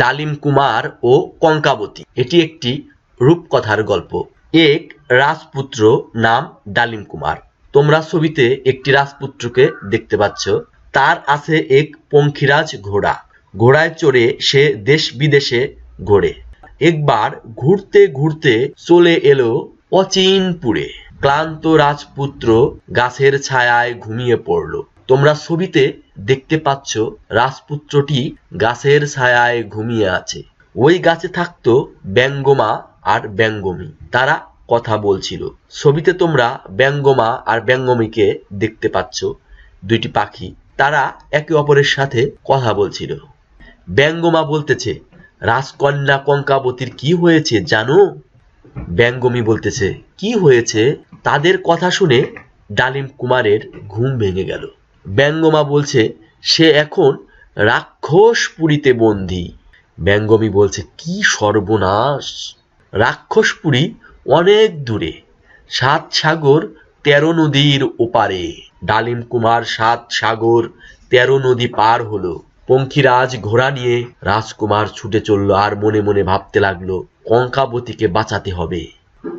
ডালিম কুমার ও কঙ্কাবতী। এটি একটি রূপকথার গল্প। এক রাজপুত্র নাম ডালিম কুমার। তোমরা ছবিতে একটি রাজপুত্রকে দেখতে পাচ্ছ। তার আছে এক পঙ্খিরাজ ঘোড়া। ঘোড়ায় চড়ে সে দেশ বিদেশে ঘোরে। একবার ঘুরতে ঘুরতে চলে এলো অচিনপুরে। ক্লান্ত রাজপুত্র গাছের ছায়ায় ঘুমিয়ে পড়ল। তোমরা ছবিতে দেখতে পাচ্ছ রাজপুত্রটি গাছের ছায়ায় ঘুমিয়ে আছে। ওই গাছে থাকতো ব্যঙ্গমা আর ব্যঙ্গমী। তারা কথা বলছিল। ছবিতে তোমরা ব্যঙ্গমা আর ব্যঙ্গমীকে দেখতে পাচ্ছ। দুইটি পাখি। তারা একে অপরের সাথে কথা বলছিল। ব্যঙ্গমা বলতেছে, রাজকন্যা কঙ্কাবতীর কি হয়েছে জানো? ব্যঙ্গমী বলতেছে, কি হয়েছে? তাদের কথা শুনে ডালিম কুমারের ঘুম ভেঙে গেল। ব্যঙ্গমা বলছে, সে এখন রাক্ষসপুরীতে বন্দী। ব্যঙ্গমী বলছে, কি সর্বনাশ! রাক্ষসপুরী অনেক দূরে। সাত সাগর, তেরো নদীর ওপারে। ডালিম কুমার সাত সাগর, তেরো নদী পার হলো। পঙ্খিরাজ ঘোড়া নিয়ে রাজকুমার ছুটে চলল আর মনে মনে ভাবতে লাগল, কঙ্কাবতীকে বাঁচাতে হবে।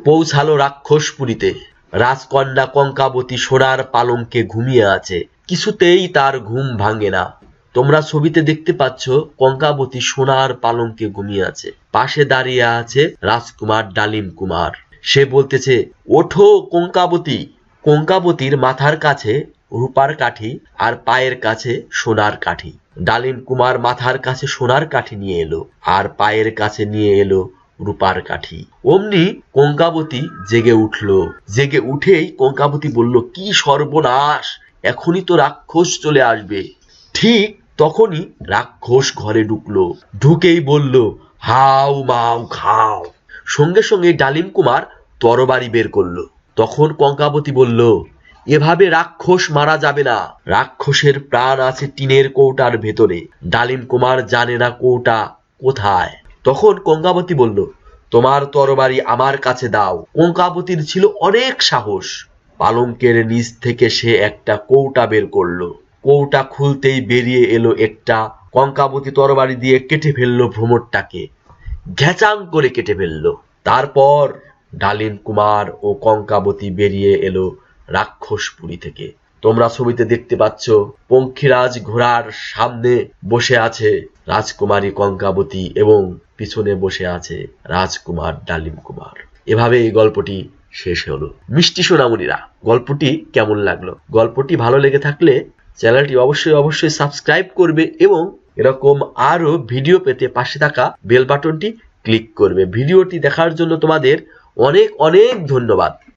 পৌঁছালো রাক্ষসপুরীতে রাজকন্যা কঙ্কাবতী সোনার পালঙ্কে ঘুমিয়ে আছে। কিছুতেই তার ঘুম ভাঙে না। তোমরা ছবিতে দেখতে পাচ্ছ কঙ্কাবতী সোনার পালঙ্কে ঘুমিয়ে আছে। পাশে দাঁড়িয়ে আছে রাজকুমার ডালিম কুমার। সে বলতেছে, ওঠো কঙ্কাবতী। কঙ্কাবতীর মাথার কাছে রূপার কাঠি আর পায়ের কাছে সোনার কাঠি। ডালিম কুমার মাথার কাছে সোনার কাঠি নিয়ে এলো আর পায়ের কাছে নিয়ে এলো রূপার কাঠি। অমনি কঙ্কাবতী জেগে উঠল। জেগে উঠেই কঙ্কাবতী বলল, কি সর্বনাশ! এখনই তো রাক্ষস চলে আসবে। ঠিক তখনই রাক্ষস ঘরে ঢুকলো। ঢুকেই বলল, হাউ মাউ খাও! সঙ্গে সঙ্গে ডালিম কুমার তরবারি বের করল। তখন কঙ্কাবতী বলল, এভাবে রাক্ষস মারা যাবে না। রাক্ষসের প্রাণ আছে টিনের কৌটার ভেতরে। ডালিম কুমার জানে না কৌটা কোথায়। তখন কঙ্কাবতী বলল তোমার তরবারি আমার কাছে দাও। কঙ্কাবতীর ছিল অনেক সাহস। পালঙ্কের নিচ থেকে সে একটা কৌটা বের করল। কৌটা খুলতেই বেরিয়ে এলো একটা কঙ্কাবতী তরবারি দিয়ে কেটে ফেলল ভ্রমরটাকে। ঘ্যাচাং করে কেটে ফেলল। তারপর ডালিম কুমার ও কঙ্কাবতী বেরিয়ে এলো রাক্ষসপুরী থেকে। তোমরা ছবিতে দেখতে পাচ্ছ, পঙ্খিরাজ ঘোড়ার সামনে বসে আছে রাজকুমারী কঙ্কাবতী এবং পিছনে বসে আছে রাজকুমার ডালিম কুমার এভাবে এই গল্পটি শেষ হলো। মিষ্টি সোনামণিরা, গল্পটি কেমন লাগল? গল্পটি ভালো লেগে থাকলে চ্যানেলটি অবশ্যই অবশ্যই সাবস্ক্রাইব করবে এবং এরকম আরও ভিডিও পেতে পাশে থাকা বেল বাটনটি ক্লিক করবে। ভিডিওটি দেখার জন্য তোমাদের অনেক অনেক ধন্যবাদ।